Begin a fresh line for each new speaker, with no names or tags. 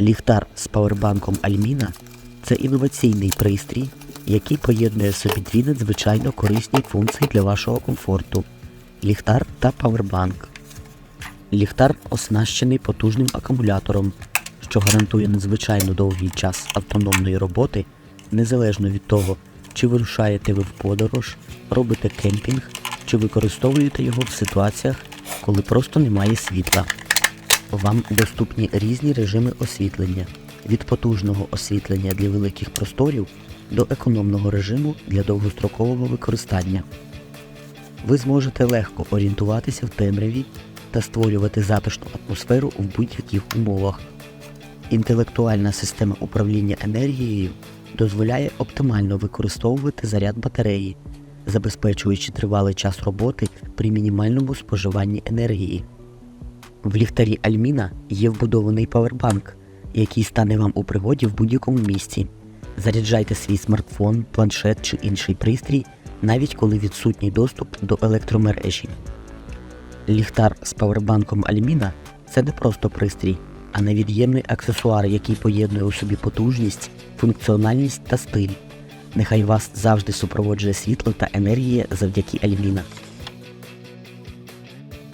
Ліхтар з павербанком Альміна це інноваційний пристрій, який поєднує собі дві надзвичайно корисні функції для вашого комфорту ліхтар та павербанк. Ліхтар оснащений потужним акумулятором, що гарантує надзвичайно довгий час автономної роботи, незалежно від того, чи вирушаєте ви в подорож, робите кемпінг, чи використовуєте його в ситуаціях, коли просто немає світла. Вам доступні різні режими освітлення від потужного освітлення для великих просторів до економного режиму для довгострокового використання. Ви зможете легко орієнтуватися в темряві та створювати затишну атмосферу в будь-яких умовах. Інтелектуальна система управління енергією дозволяє оптимально використовувати заряд батареї, забезпечуючи тривалий час роботи при мінімальному споживанні енергії. В ліхтарі Альміна є вбудований павербанк, який стане вам у пригоді в будь-якому місці. Заряджайте свій смартфон, планшет чи інший пристрій, навіть коли відсутній доступ до електромережі. Ліхтар з павербанком Альміна це не просто пристрій, а невід'ємний аксесуар, який поєднує у собі потужність, функціональність та стиль. Нехай вас завжди супроводжує світло та енергія завдяки Альміна.